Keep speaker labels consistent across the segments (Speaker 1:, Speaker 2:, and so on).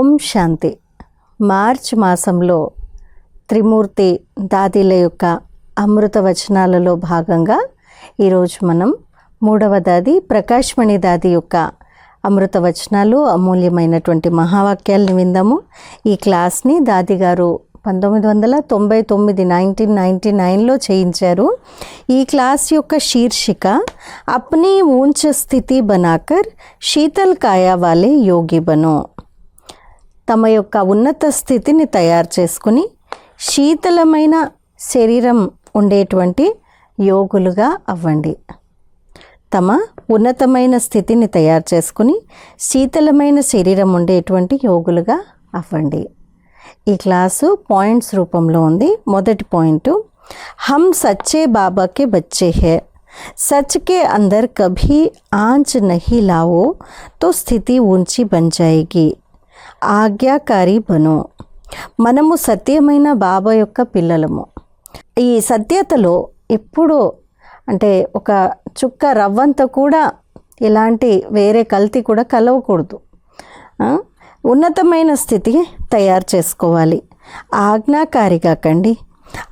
Speaker 1: ఓం శాంతి. March మాసంలో త్రిమూర్తి దాదిల యొక్క అమృత వచనాలలో భాగంగా ఈరోజు మనం మూడవ దాది ప్రకాశ్మణి దాది యొక్క అమృత వచనాలు అమూల్యమైనటువంటి మహావాక్యాలను విందాము. ఈ క్లాస్ని దాది గారు పంతొమ్మిది వందల తొంభై తొమ్మిది నైన్టీన్ నైంటీ నైన్లో చేయించారు. ఈ క్లాస్ యొక్క శీర్షిక అప్నీ ఊంచ స్థితి బనాకర్ శీతల్ కాయా వాలే యోగి బనో. తమ యొక్క ఉన్నత స్థితిని తయారు చేసుకుని శీతలమైన శరీరం ఉండేటువంటి యోగులుగా అవ్వండి తమ ఉన్నతమైన స్థితిని తయారు చేసుకుని శీతలమైన శరీరం ఉండేటువంటి యోగులుగా అవ్వండి ఈ క్లాసు పాయింట్స్ రూపంలో ఉంది మొదటి పాయింట్ హమ్ సచ్చే బాబాకే బచ్చే హే सच के अंदर कभी आंच नहीं लाओ तो స్థితి ऊंची बन जाएगी ఆజ్ఞాకారి బను. మనము సత్యమైన బాబా యొక్క పిల్లలము. ఈ సత్యతలో ఎప్పుడూ అంటే ఒక చుక్క రవ్వంత కూడా ఇలాంటి వేరే కల్తీ కూడా కలవకూడదు. ఉన్నతమైన స్థితి తయారు చేసుకోవాలి. ఆజ్ఞాకారిగా కండి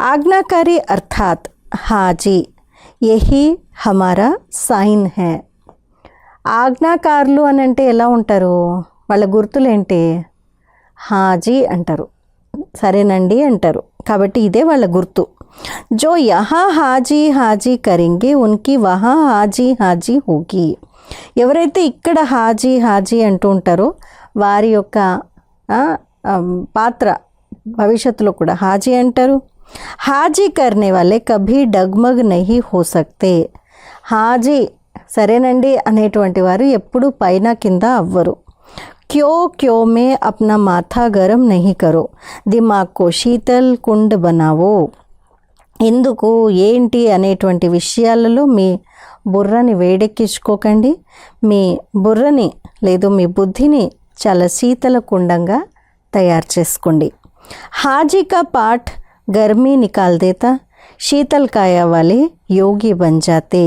Speaker 1: ఆజ్ఞాకారి అర్థాత్ హాజీ. యహీ హమారా సైన్ హే. ఆజ్ఞాకారులు అని అంటే ఎలా ఉంటారు? వాళ్ళ గుర్తులేంటి? హాజీ అంటారు. సరేనండి అంటారు. కాబట్టి ఇదే వాళ్ళ గుర్తు. జో యహా హాజీ హాజీ కరింగే ఉన్కి వహా హాజీ హాజీ హోగి ఎవరైతే ఇక్కడ హాజీ హాజీ అంటూ ఉంటారో వారి యొక్క పాత్ర భవిష్యత్తులో కూడా హాజీ అంటారు. హాజీ కర్నే వాళ్ళే కభీ డగ్మగ్ నహి హో సక్తే. హాజీ సరేనండి అనేటువంటి వారు ఎప్పుడు పైన కింద అవ్వరు. క్యో క్యో మే అప్నా మాథా గరం नहीं करो? दिमाग को शीतल कुंड బనావో ఎందుకు ఏంటి అనేటువంటి విషయాలలో మీ బుర్రని వేడెక్కించుకోకండి మీ బుర్రని లేదు మీ బుద్ధిని చాలా శీతల కుండంగా తయారు చేసుకోండి హాజీకా పాఠ్ గర్మీ నికాల్ దేతా శీతల్కాయ వాలి యోగి బంజాతే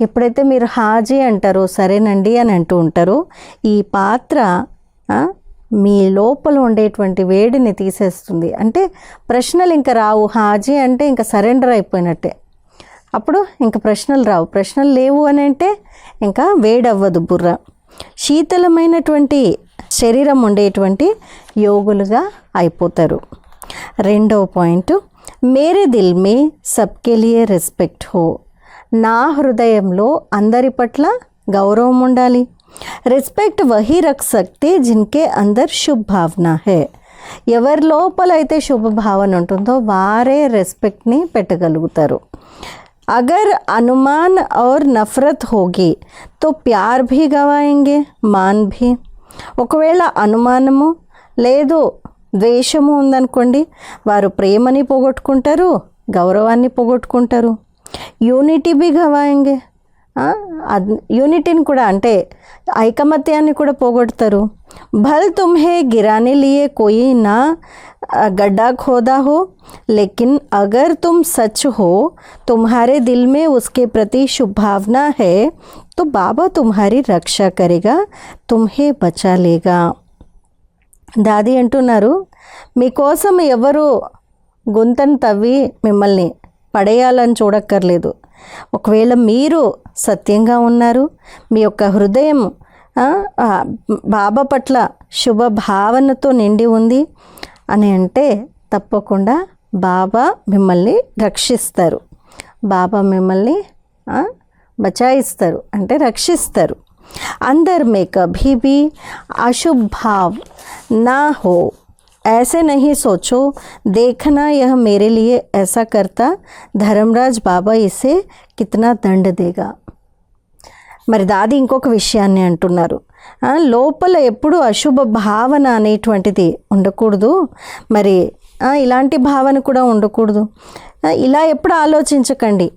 Speaker 1: ఎప్పుడైతే మీరు హాజీ అంటారో సరేనండి అని అంటూ ఉంటారో ఈ పాత్ర మీ లోపల ఉండేటువంటి వేడిని తీసేస్తుంది. అంటే ప్రశ్నలు ఇంకా రావు హాజీ అంటే ఇంకా సరెండర్ అయిపోయినట్టే. అప్పుడు ఇంకా ప్రశ్నలు రావు. ప్రశ్నలు లేవు అని అంటే ఇంకా వేడవ్వదు బుర్ర. శీతలమైనటువంటి శరీరం ఉండేటువంటి యోగులుగా అయిపోతారు. రెండవ పాయింట్ మేరే దిల్ మే సబ్కే లియే రెస్పెక్ట్ హో. నా హృదయంలో అందరి పట్ల గౌరవం ఉండాలి. రెస్పెక్ట్ వహి రక్ సక్తే జిన్కే అందర్ శుభ్ భావన హే. ఎవరి లోపల అయితే శుభభావన ఉంటుందో వారే రెస్పెక్ట్ని పెట్టగలుగుతారు. అగర్ అనుమాన్ ఔర్ నఫరత్ హోగి తో ప్యార్ భీ గవాయింగే మాన్ భీ. ఒకవేళ అనుమానము లేదు ద్వేషము ఉందనుకోండి వారు ప్రేమని పోగొట్టుకుంటారు గౌరవాన్ని పోగొట్టుకుంటారు. యూనిటీ బి గవాయంగే యూనిటీని కూడా అంటే ఐకమత్యాన్ని కూడా పోగొడతారు భల్ తుమ్హే గిరానే లియే కోయి నా अ, गड्ढा खोदा हो लेकिन अगर तुम सच हो तुम्हारे दिल में उसके प्रति शुभ भावना है तो बाबा तुम्हारी रक्षा करेगा तुम्हें बचा लेगा దాది అంటున్నారు మీకోసం ఎవరు గుంతను తవ్వి మిమ్మల్ని పడేయాలని చూడక్కర్లేదు ఒకవేళ మీరు సత్యంగా ఉన్నారు మీ యొక్క హృదయం ఆ, ఆ, బాబా పట్ల శుభ భావనతో నిండి ఉంది అని అంటే తప్పకుండా బాబా మిమ్మల్ని రక్షిస్తారు బాబా మిమ్మల్ని ఆ, బచాయిస్తారు అంటే రక్షిస్తారు अंदर में कभी भी अशुभ भाव ना हो ऐसे नहीं सोचो देखना यह मेरे लिए ऐसा करता धर्मराज बाबा इसे कितना दंड देगा మరి దాది ఇంకొక విషయాన్ని అంటున్నారు ఆ, లోపల ఎప్పుడు అశుభ భావన అనేటువంటిది ఉండకూడదు మరి ఆ, ఇలాంటి భావన కూడా ఉండకూడదు ఆ, ఇలా ఎప్పుడు ఆలోచించకండి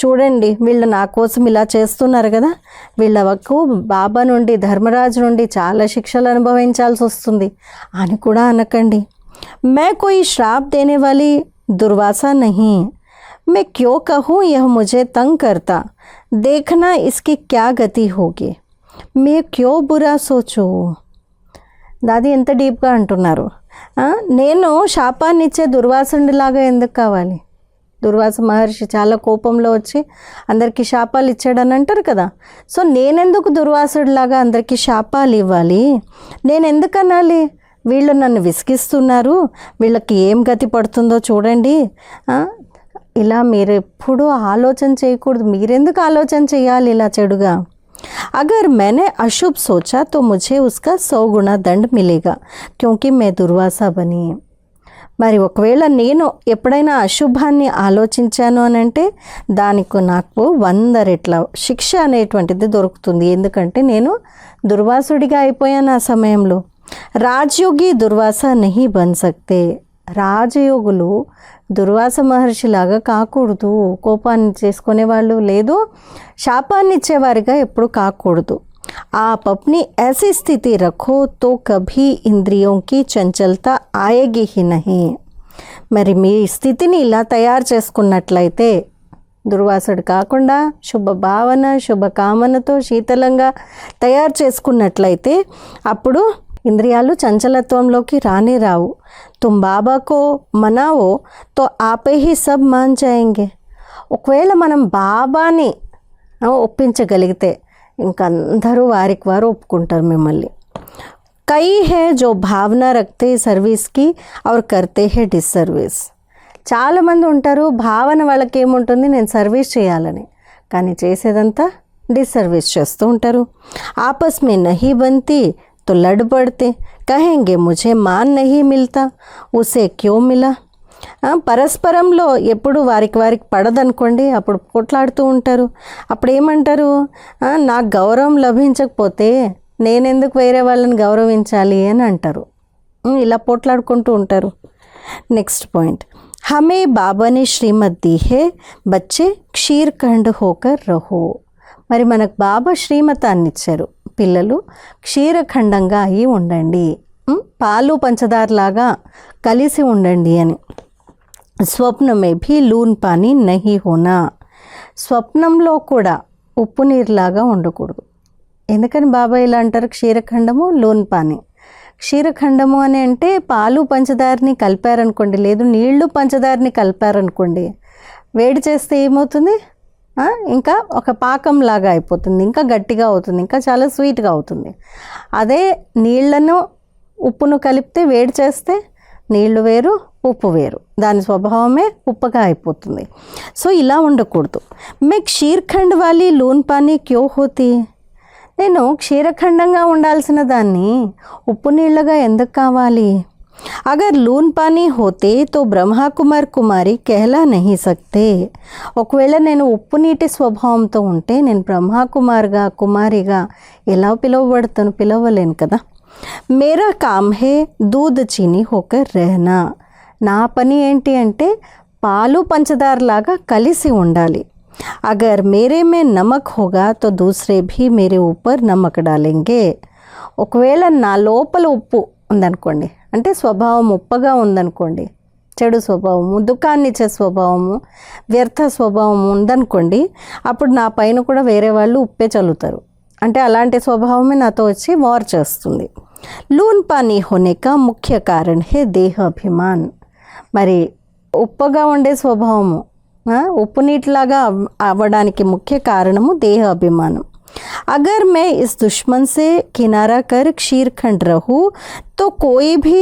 Speaker 1: చూడండి వీళ్ళు నా కోసం ఇలా చేస్తున్నారు కదా. వీళ్ళ వక్కు బాబా నుండి ధర్మరాజు నుండి చాలా శిక్షలు అనుభవించాల్సి వస్తుంది అని కూడా అనకండి. మే కోయి శ్రాప్ దేనే వాలి? దుర్వాసా నహీ. మే క్యో కహూ యహ ముజే తంగ్ కర్తా? దేఖనా ఇస్కి క్యా గతి హోగి? మే క్యో బురా సోచో? దాది ఎంత డీప్గా అంటున్నారు? నేను శాపాన్నిచ్చే దుర్వాసండిలాగా ఎందుకు కావాలి? దుర్వాస మహర్షి చాలా కోపంలో వచ్చి అందరికీ శాపాలు ఇచ్చాడని అంటారు కదా సో నేనెందుకు దుర్వాసుడిలాగా అందరికీ శాపాలు ఇవ్వాలి నేను ఎందుకు అనాలి వీళ్ళు నన్ను విసిగిస్తున్నారు వీళ్ళకి ఏం గతి పడుతుందో చూడండి ఆ, ఇలా మీరు ఎప్పుడూ ఆలోచన చేయకూడదు మీరెందుకు ఆలోచన చేయాలి ఇలా చెడుగా अगर मैंने अशुभ सोचा तो मुझे उसका सौ गुना दंड मिलेगा क्योंकि मैं दुर्वासा बनी మరి ఒకవేళ నేను ఎప్పుడైనా అశుభాన్ని ఆలోచించాను అని అంటే దానికి నాకు వంద రెట్ల శిక్ష అనేటువంటిది దొరుకుతుంది. ఎందుకంటే నేను దుర్వాసుడిగా అయిపోయాను ఆ సమయంలో. రాజయోగి దుర్వాస నహి బన్ సక్తే రాజయోగులు దుర్వాస మహర్షిలాగా కాకూడదు. కోపాన్ని చేసుకునే వాళ్ళు లేదు. శాపాన్ని ఇచ్చేవారిగా ఎప్పుడు కాకూడదు. आप अपनी ऐसी स्थिति रखो तो कभी इंद्रियों की चंचलता आएगी ही नहीं మరి మీ స్థితిని ఇలా తయారు చేసుకున్నట్లయితే దుర్వాసుడు కాకుండా శుభ భావన శుభ కామనతో శీతలంగా తయారు చేసుకున్నట్లయితే అప్పుడు ఇంద్రియాలు చంచలత్వంలోకి రానే రావు తుమ్ బాబాకో మనావో తో ఆపే హీ సబ్ మాన్ జాయింగే ఒకవేళ మనం బాబాని ఆ, ఒప్పించగలిగితే ఇంకందరూ వారికి వారు ఒప్పుకుంటారు మిమ్మల్ని కై హే జో భావన రక్తే సర్వీస్కి అవర్ కర్తే హే డిస్సర్వీస్ చాలామంది ఉంటారు భావన వాళ్ళకి ఏముంటుంది నేను సర్వీస్ చేయాలని కానీ చేసేదంతా డిస్సర్వీస్ చేస్తూ ఉంటారు ఆపస్ మే నహీ బంతి తో లడ్ పడితే కహెంగే ముझे मान नहीं मिलता उसे क्यों मिला పరస్పరంలో ఎప్పుడు వారికి వారికి పడదనుకోండి అప్పుడు పోట్లాడుతూ ఉంటారు. అప్పుడు ఏమంటారు నాకు గౌరవం లభించకపోతే నేనెందుకు వేరే వాళ్ళని గౌరవించాలి అని అంటారు. ఇలా పోట్లాడుకుంటూ ఉంటారు. Next point. హమే బాబాని శ్రీమద్ దీహే బచ్చే క్షీర్ఖండ్ హోకర్ రహో. మరి మనకు బాబా శ్రీమతాన్ని ఇచ్చారు పిల్లలు క్షీరఖండంగా అయి ఉండండి. పాలు పంచదారలాగా కలిసి ఉండండి అని. స్వప్న మే లూన్ పానీ నహి హోనా. స్వప్నంలో కూడా ఉప్పు నీరులాగా ఉండకూడదు. ఎందుకని బాబా ఇలా అంటారు? క్షీరఖండము లూన్ పానీ క్షీరఖండము అని అంటే పాలు పంచదారని కలిపారనుకోండి లేదు నీళ్ళు పంచదారని కలిపారనుకోండి వేడి చేస్తే ఏమవుతుంది? ఇంకా ఒక పాకం లాగా అయిపోతుంది ఇంకా గట్టిగా అవుతుంది ఇంకా చాలా స్వీట్గా అవుతుంది. అదే నీళ్ళను ఉప్పును కలిపితే వేడి చేస్తే నీళ్ళు వేరు ఉప్పు వేరు. దాని స్వభావమే ఉప్పగా అయిపోతుంది. సో ఇలా ఉండకూడదు. మే క్షీర్ఖండ్ వాలి లూన్ పానీ క్యో హోతి? నేను క్షీరఖండంగా ఉండాల్సిన దాన్ని ఉప్పు నీళ్ళగా ఎందుకు కావాలి? అగర్ లూన్ పానీ హోతే తో బ్రహ్మకుమార్ కుమారి కెహలా నహి సక్తే. ఒకవేళ నేను ఉప్పు నీటి స్వభావంతో ఉంటే నేను బ్రహ్మకుమార్గా కుమారిగా ఎలా పిలువబడతాను పిలవలేను కదా? మేరా కామ్ హే దూద్ చీని హోకర్ రెహనా నా పని ఏంటి అంటే పాలు పంచదారలాగా కలిసి ఉండాలి అగర్ మేరే మే నమక్ హోగా తో దూసరే భీ మేరే ఊపర్ నమక్ డాలెంగే ఒకవేళ నా లోపల ఉప్పు ఉందనుకోండి అంటే స్వభావం ఉప్పగా ఉందనుకోండి చెడు స్వభావము దుఃఖాన్నిచ్చే స్వభావము వ్యర్థ స్వభావం ఉందనుకోండి అప్పుడు నా పైన కూడా వేరే వాళ్ళు ఉప్పే చల్లుతారు అంటే అలాంటి స్వభావమే నాతో వచ్చి వార్ చేస్తుంది లూన్ పానీ హోనేక ముఖ్య కారణ్ హే దేహ అభిమాన్ మరి ఉప్పగా ఉండే స్వభావము ఆ, ఉప్పు నీటిలాగా అవ్- అవ్వడానికి ముఖ్య కారణము దేహ అభిమానం अगर मैं इस दुश्मन से किनारा कर క్షీర్ఖండ్ रहूं तो कोई भी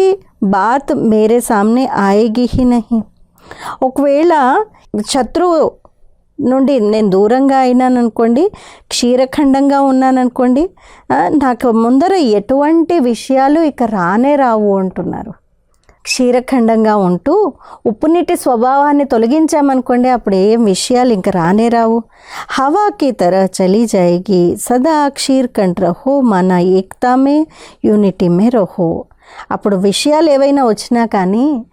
Speaker 1: बात मेरे सामने आएगी ही नहीं ఒకవేళ శత్రువు నుండి నేను దూరంగా అయినాను అనుకోండి క్షీరఖండంగా ఉన్నాను అనుకోండి నాకు ముందర ఎటువంటి విషయాలు ఇక రానే రావు అంటున్నారు. క్షీరఖండంగా ఉంటూ ఉప్పునీటి స్వభావాన్ని తొలగించామనుకోండి అప్పుడు ఏం విషయాలు ఇంక రానే రావు. హవాకి తర చలి జాయిగి సదా క్షీర్ఖండ్ రహో మన ఏక్తామే యూనిటీమే రహో. అప్పుడు విషయాలు ఏవైనా వచ్చినా కానీ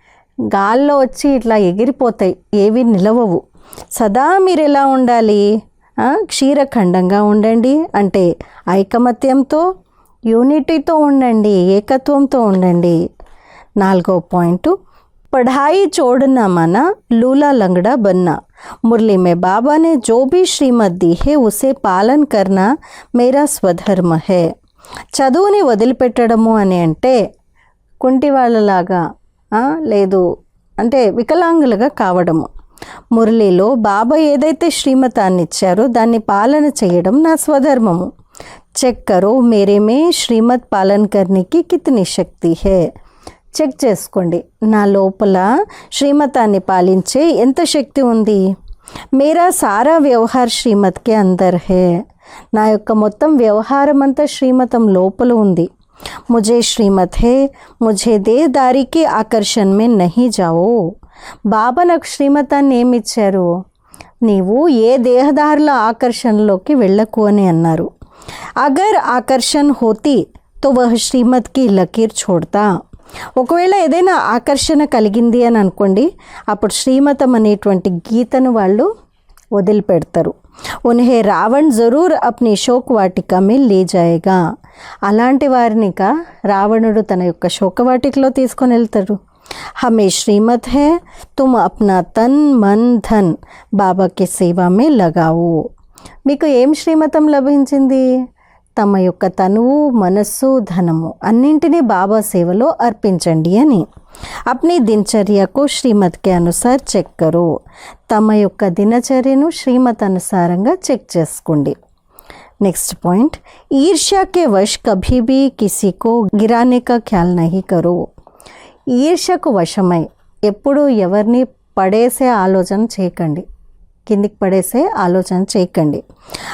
Speaker 1: గాల్లో వచ్చి ఇట్లా ఎగిరిపోతాయి ఏవి నిలవవు. సదా మీరు ఎలా ఉండాలి ఆ, క్షీరఖండంగా ఉండండి అంటే ఐకమత్యంతో యూనిటీతో ఉండండి ఏకత్వంతో ఉండండి నాలుగో పాయింట్ पढ़ाई छोड़ना माना लूला लंगड़ा बनना मुरली में बाबा ने जो भी श्रीमत दी है उसे पालन करना मेरा स्वधर्म है చదువుని వదిలిపెట్టడము అని అంటే కుంటి వాళ్ళలాగా ఆ, లేదు అంటే వికలాంగులుగా కావడము మురళిలో బాబా ఏదైతే శ్రీమతాన్ని ఇచ్చారో దాన్ని పాలన చేయడం నా స్వధర్మము. చెక్ కరో మేరే మే శ్రీమత్ పాలన కర్నీకి కితని శక్తి హే. చెక్ చేసుకోండి నా లోపల శ్రీమతాన్ని పాలించే ఎంత శక్తి ఉంది? మేరా సారా వ్యవహార్ శ్రీమత్కే అందర్ హే. నా యొక్క మొత్తం వ్యవహారం అంతా శ్రీమతం లోపల ఉంది. ముజే శ్రీమత్ హే ముజే దేహదారికి ఆకర్షణ మే నహి జావో. బాబా నాకు శ్రీమతాన్ని ఏమిచ్చారు నీవు ఏ దేహదారుల ఆకర్షణలోకి వెళ్ళకు అని అన్నారు. అగర్ ఆకర్షణ హోతి తో వహ శ్రీమత్కి లకీర్ చూడతా ఒకవేళ ఏదైనా ఆకర్షణ కలిగింది అని అనుకోండి అప్పుడు శ్రీమతం అనేటువంటి గీతను వాళ్ళు వదిలిపెడతారు. ఉన్హే రావణ్ జరూర్ అప్ని శోక్ వాటిక మీ లేజాయగా అలాంటి వారినిక రావణుడు తన యొక్క శోకవాటికలో తీసుకొని వెళ్తాడు. హమే శ్రీమత్ హే తుమ్ అప్నా తన్ మన్ ధన్ బాబాకి సేవ మే లగావు మీకు ఏం శ్రీమతం లభించింది తమ యొక్క తనువు మనస్సు ధనము అన్నింటినీ బాబా సేవలో అర్పించండి అని అప్ని దినచర్యకు శ్రీమత్కి అనుసార్ చెక్ కరు తమ యొక్క దినచర్యను శ్రీమత్ అనుసారంగా చెక్ చేసుకోండి నెక్స్ట్ పాయింట్ ईर्ष्या के वश कभी भी किसी को गिराने का ख्याल नहीं करो ఈర్ష్యకు వశమై ఎప్పుడు ఎవరిని పడేసే ఆలోచన చేయకండి కిందికి పడేసే ఆలోచన చేయకండి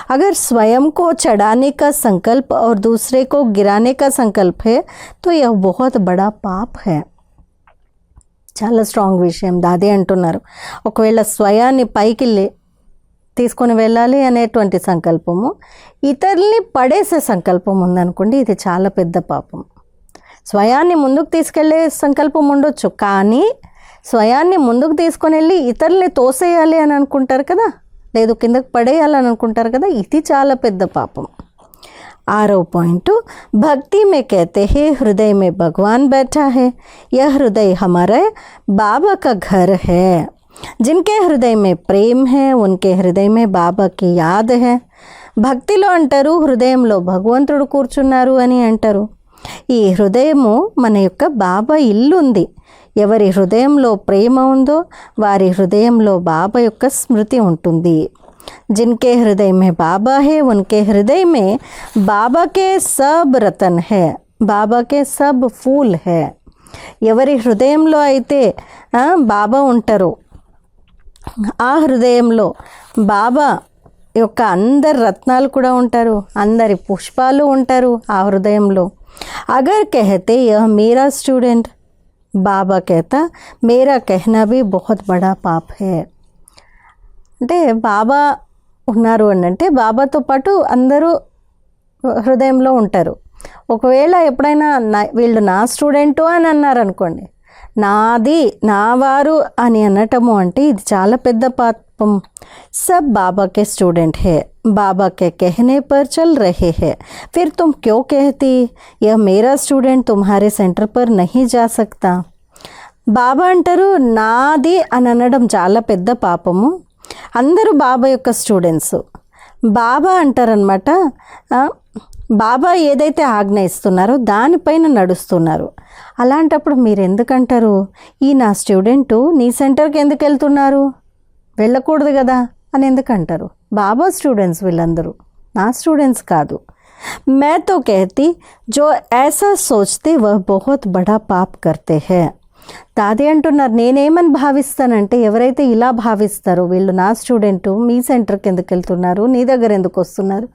Speaker 1: अगर स्वयं को चढ़ाने का संकल्प और दूसरे को गिराने का संकल्प है तो यह बहुत बड़ा पाप है చాలా స్ట్రాంగ్ విషయం దాదే అంటున్నారు ఒకవేళ స్వయాన్ని పైకి లే తీసుకొని వెళ్ళాలి అనేటువంటి సంకల్పము ఇతరుల్ని పడేసే సంకల్పం ఉందనుకోండి ఇది చాలా పెద్ద పాపం స్వయాన్ని ముందుకు తీసుకెళ్లే సంకల్పం ఉండొచ్చు కానీ స్వయాన్ని ముందుకు తీసుకొని వెళ్ళి ఇతరుల్ని తోసేయాలి అని అనుకుంటారు కదా లేదు కిందకు పడేయాలని అనుకుంటారు కదా ఇది చాలా పెద్ద పాపం आरो पॉइंट भक्ति में कहते हैं हृदय में भगवान बैठा है यह हृदय हमारे बाबा का घर है जिनके हृदय में प्रेम है उनके हृदय में బాబా की యాద్ है భక్తిలో అంటారు హృదయంలో భగవంతుడు కూర్చున్నారు అని అంటారు ఈ హృదయము మన యొక్క బాబా ఇల్లు ఉంది ఎవరి హృదయంలో ప్రేమ ఉందో వారి హృదయంలో బాబా యొక్క స్మృతి ఉంటుంది जिनके हृदय में बाबा है उनके हृदय में बाबा के सब रतन है బాబా కే సబ్ ఫూల్ హే ఎవరి హృదయంలో అయితే ఆ, బాబా ఉంటారో ఆ హృదయంలో బాబా యొక్క అందరి రత్నాలు కూడా ఉంటారు అందరి పుష్పాలు ఉంటారు ఆ హృదయంలో అగర్ कहते यह मेरा स्टूडेंट బాబా कहता मेरा कहना भी बहुत बड़ा पाप है అంటే బాబా ఉన్నారు అని అంటే బాబాతో పాటు అందరూ హృదయంలో ఉంటారు ఒకవేళ ఎప్పుడైనా నా వీళ్ళు నా స్టూడెంటు అని అన్నారు అనుకోండి నాది నా వారు అని అనటము అంటే ఇది చాలా పెద్ద పాపం సబ్ బాబా के स्टूडेंट है बाबा के कहने पर चल रहे हैं फिर तुम क्यों कहती यह मेरा स्टूडेंट तुम्हारे सेंटर पर नहीं जा सकता బాబా అంటారు నాది అని అనడం చాలా పెద్ద పాపము అందరూ బాబా యొక్క స్టూడెంట్స్ బాబా అంటారనమాట ఆ, బాబా ఏదైతే ఆజ్ఞ ఇస్తున్నారో దానిపైన నడుస్తున్నారు అలాంటప్పుడు మీరు ఎందుకంటారు ఈ నా స్టూడెంట్ నీ సెంటర్కి ఎందుకు వెళ్తున్నారు? వెళ్ళకూడదు కదా అని ఎందుకంటారు? బాబా స్టూడెంట్స్ వీళ్ళందరూ. నా స్టూడెంట్స్ కాదు. మేతో కేతి జో ఏసా సోచితే వహ్ బహుత్ బడా పాప్ కర్తే హే. తాదే అంటున్నారు నేనేమని భావిస్తానంటే ఎవరైతే ఇలా భావిస్తారో వీళ్ళు నా స్టూడెంటు మీ సెంటర్కి ఎందుకు వెళ్తున్నారు? నీ దగ్గర ఎందుకు వస్తున్నారు?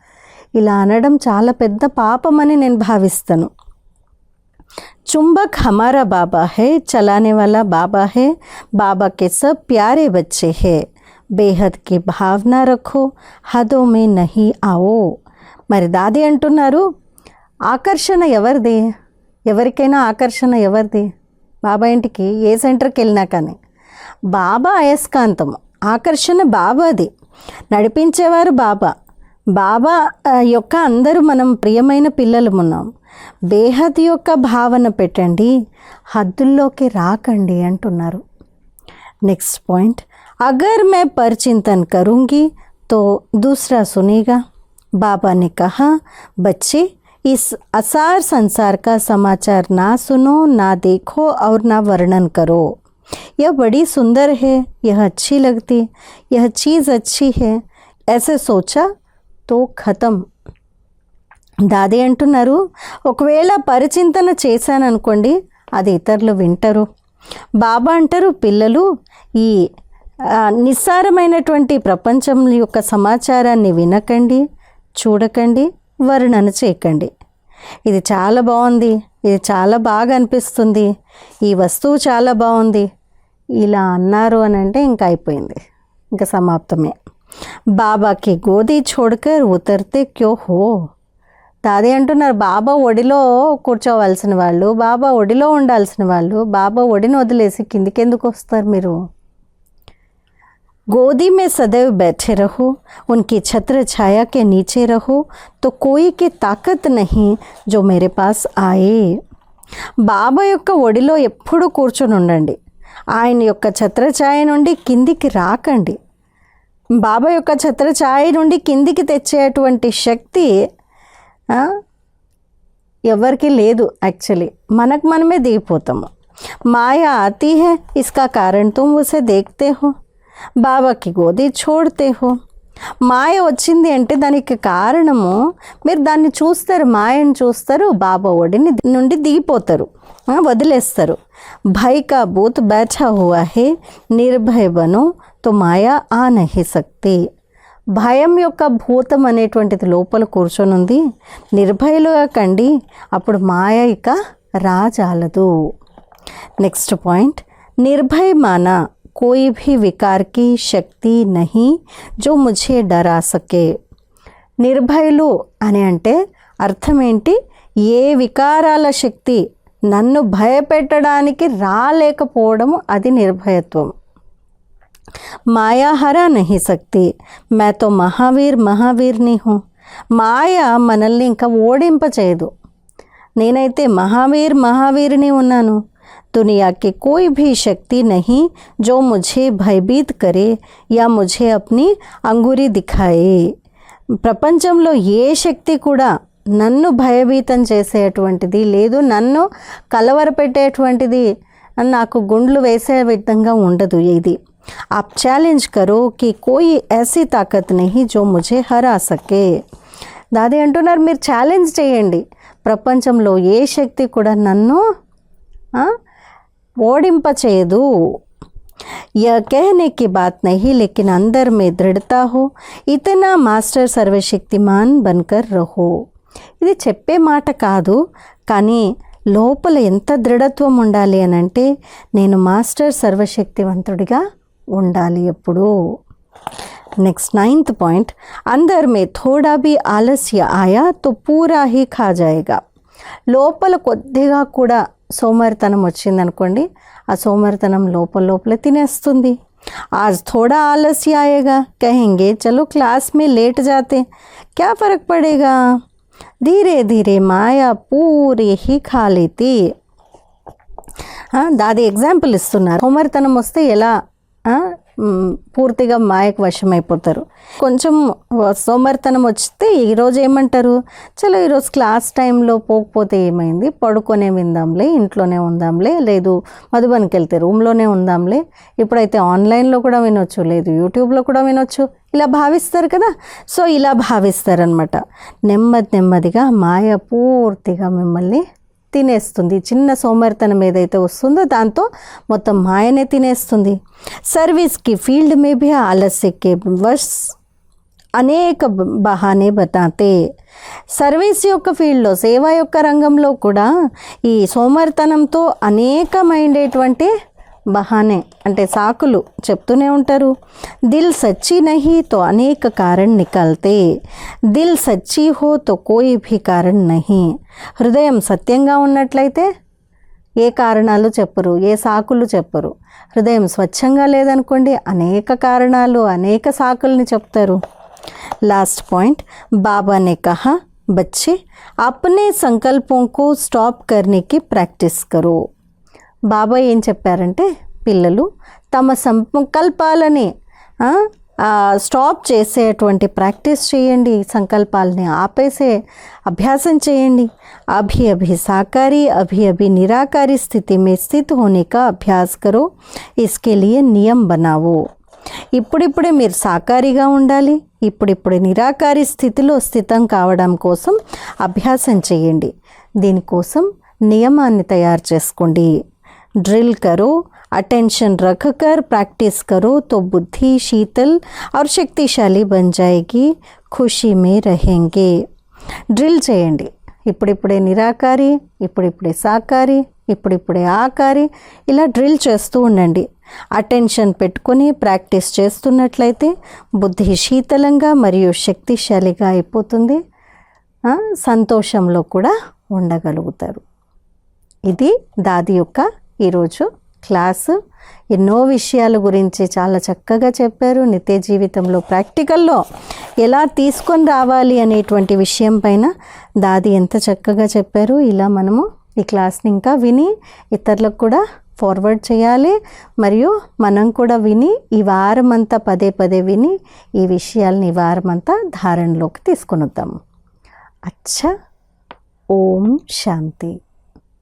Speaker 1: ఇలా అనడం చాలా పెద్ద పాపమని నేను భావిస్తాను. चुंबक हमारा बाबा है चलाने वाला बाबा है बाबा के सब प्यारे बच्चे हैं बेहद की भावना रखो हदों में नहीं आओ మరి దాది అంటున్నారు ఆకర్షణ ఎవరిది ఎవరికైనా ఆకర్షణ ఎవరిది బాబా ఇంటికి ఏ సెంటర్కి వెళ్ళినా కానీ బాబా అయస్కాంతం ఆకర్షణ బాబాది నడిపించేవారు బాబా బాబా ఆ, యొక్క అందరూ మనం ప్రియమైన పిల్లలు ఉన్నాం బేహద్ యొక్క భావన పెట్టండి హద్దుల్లోకి రాకండి అంటున్నారు नेक्स्ट पॉइंट अगर मैं पर चिंतन करूंगी तो दूसरा सुनेगा बाबा ने कहा बच्चे इस असार संसार का समाचार ना सुनो ना देखो और ना वर्णन करो यह बड़ी सुंदर है यह अच्छी लगती यह चीज़ अच्छी है ऐसे सोचा तो ख़त्म దాది అంటున్నారు ఒకవేళ పరిచింతన చేశాననుకోండి అది ఇతరులు వింటారు. బాబా అంటారు పిల్లలు ఈ నిస్సారమైనటువంటి ప్రపంచం యొక్క సమాచారాన్ని వినకండి చూడకండి వర్ణన చేయకండి. ఇది చాలా బాగుంది ఇది చాలా బాగా అనిపిస్తుంది ఈ వస్తువు చాలా బాగుంది ఇలా అన్నారు అని అంటే ఇంకా అయిపోయింది ఇంకా సమాప్తమే. బాబాకి గోధి చూడకర్ ఉతరితే క్యో హో దాది అంటున్నారు బాబా ఒడిలో కూర్చోవలసిన వాళ్ళు బాబా ఒడిలో ఉండాల్సిన వాళ్ళు బాబా ఒడిని వదిలేసి కిందికి ఎందుకు వస్తారు మీరు गोदी में सदैव बैठे रहो उनकी छत्र छाया के नीचे रहो तो कोई की ताकत नहीं जो मेरे पास आए బాబా యొక్క ఒడిలో ఎప్పుడు కూర్చొని ఉండండి ఆయన యొక్క ఛత్రఛాయ నుండి కిందికి రాకండి బాబా యొక్క ఛత్రఛాయ నుండి కిందికి తెచ్చేటువంటి శక్తి ఆ, ఎవరికి లేదు యాక్చువల్లీ మనకు మనమే దిగిపోతాము माया आती है इसका कारण तुम उसे देखते हो బాబా కి గోది छोड़ते हो మాయ వచ్చింది అంటే దానికి కారణము మీరు దాన్ని చూస్తారు మాయను చూస్తారు బాబా ఒడిని నుండి దిగిపోతారు వదిలేస్తారు భైకా బూత్ బైఠా హువా హే నిర్భయ బను తో మాయా ఆ నహి సక్తి భయం యొక్క భూతం అనేటువంటిది లోపల కూర్చొని ఉంది నిర్భయలుగా కండి అప్పుడు మాయ ఇక రాజాలదు నెక్స్ట్ పాయింట్ నిర్భయ మానా कोई भी विकार की शक्ति नहीं जो मुझे डरा सके నిర్భయులు అని అంటే అర్థం ఏంటి ఏ వికారాల శక్తి నన్ను భయపెట్టడానికి రాలేకపోవడం అది నిర్భయత్వం మాయా హరా నహి సక్తి మే తో మహావీర్ మహావీర్ని హూ మాయ మనల్ని ఇంకా ఓడింపచేయదు నేనైతే మహావీర్ మహావీర్ని ఉన్నాను दुनिया की कोई भी शक्ति नहीं जो मुझे भयभीत करे या मुझे अपनी अंगुरी दिखाए ప్రపంచంలో ఏ శక్తి కూడా నన్ను భయభీతం చేసేటువంటిది లేదు నన్ను కలవరపెట్టేటువంటిది అని నాకు గుండ్లు వేసే విధంగా ఉండదు ఇది आप चैलेंज करो कि कोई ऐसी ताकत नहीं जो मुझे हरा सके దాది అంటున్నారు మీరు ఛాలెంజ్ చేయండి ప్రపంచంలో ఏ శక్తి కూడా నన్ను ఆ, ఓడింపచేయదు यह कहने की बात नहीं लेकिन अंदर में दृढ़ता हो इतना మాస్టర్ సర్వశక్తిమాన్ బన్కర్ రహో ఇది చెప్పే మాట కాదు కానీ లోపల ఎంత దృఢత్వం ఉండాలి అని అంటే నేను మాస్టర్ సర్వశక్తివంతుడిగా ఉండాలి ఎప్పుడు. నెక్స్ట్ నైన్త్ పాయింట్ అందర్ మే థోడా బి ఆలస్య ఆయా తో పూరా హీ ఖాజాయిగా లోపల కొద్దిగా కూడా సోమరితనం వచ్చిందనుకోండి ఆ సోమరితనం లోపల లోపల తినేస్తుంది. ఆజ్ థోడా ఆలస్య ఆయేగా. కహెంగే చలో క్లాస్ మీ లేట్ జాతే. క్యా ఫరక్ పడేగా? ధీరే ధీరే మాయా పూరే హీ ఖాళీతి దాది ఎగ్జాంపుల్ ఇస్తున్నారు. సోమరితనం వస్తే ఎలా పూర్తిగా మాయకు వశమైపోతారు. కొంచెం సోమరితనం వస్తే ఈరోజు ఏమంటారు? చలో ఈరోజు క్లాస్ టైంలో పోకపోతే ఏమైంది? పడుకొనే విందాంలే ఇంట్లోనే ఉందాంలే లేదు మధుబనికి వెళ్తే రూమ్లోనే ఉందాంలే. ఇప్పుడైతే ఆన్లైన్లో కూడా వినొచ్చు లేదు యూట్యూబ్లో కూడా వినొచ్చు. ఇలా భావిస్తారు కదా? సో ఇలా భావిస్తారనమాట నెమ్మది నెమ్మదిగా మాయ పూర్తిగా మిమ్మల్ని తినేస్తుంది. చిన్న సోమరితనం ఏదైతే వస్తుందో దాంతో మొత్తం మాయనే తినేస్తుంది. సర్వీస్కి ఫీల్డ్ మే భీ ఆలస్యకే వస్ అనేక బహానే బతాతే. సర్వీస్ యొక్క ఫీల్డ్లో సేవ యొక్క రంగంలో కూడా ఈ సోమరితనంతో అనేకమైనటువంటి బహానే అంటే సాకులు చెప్తూనే ఉంటారు. దిల్ సచ్చి నహి తో అనేక కారణ్ నికల్తే దిల్ సచ్చి హో తో కోయి భీ కారణ్ నహి. హృదయం సత్యంగా ఉన్నట్లయితే ఏ కారణాలు చెప్పరు ఏ సాకులు చెప్పరు. హృదయం స్వచ్ఛంగా లేదనుకోండి అనేక కారణాలు అనేక సాకుల్ని చెప్తారు. లాస్ట్ పాయింట్ బాబానే కహా బచ్చే అప్నే సంకల్పం కో స్టాప్ కర్నేకి ప్రాక్టీస్ కరో. బాబా ఏం చెప్పారంటే పిల్లలు తమ సంకల్పాలని ఆ, ఆ, స్టాప్ చేసేటువంటి ప్రాక్టీస్ చేయండి సంకల్పాలని ఆపేసే అభ్యాసం చేయండి अभी अभी साकारी अभी अभी निराकारी स्थिति में स्थित होने का अभ्यास करो इसके लिए नियम बनाओ ఇప్పుడిప్పుడే మీరు సాకారిగా ఉండాలి ఇప్పుడిప్పుడే నిరాకారి స్థితిలో స్థితం కావడం కోసం అభ్యాసం చేయండి దీనికోసం నియమాన్ని తయారు చేసుకోండి ड्रिल करो अटेंशन रख कर प्रैक्टिस करो तो बुद्धि शीतल और शक्तिशाली बन जाएगी खुशी में रहेंगे డ్రిల్ చేయండి ఇప్పుడిప్పుడే నిరాకారి ఇప్పుడిప్పుడే సాకారి ఇప్పుడిప్పుడే ఆకారి ఇలా డ్రిల్ చేస్తూ ఉండండి అటెన్షన్ పెట్టుకొని ప్రాక్టీస్ చేస్తున్నట్లయితే బుద్ధి శీతలంగా మరియు శక్తిశాలిగా అయిపోతుంది ఆ, సంతోషంలో కూడా ఉండగలుగుతారు ఇది దాది యొక్క ఈరోజు క్లాసు. ఎన్నో విషయాల గురించి చాలా చక్కగా చెప్పారు. నిత్య జీవితంలో ప్రాక్టికల్లో ఎలా తీసుకొని రావాలి అనేటువంటి విషయం పైన దాది ఎంత చక్కగా చెప్పారు. ఇలా మనము ఈ క్లాస్ని ఇంకా విని ఇతరులకు కూడా ఫార్వర్డ్ చేయాలి. మరియు మనం కూడా విని ఈ వారం అంతా పదే పదే విని ఈ విషయాల్ని ఈ వారం అంతా ధారణలోకి తీసుకొని వద్దాము అచ్చా. ఓం శాంతి.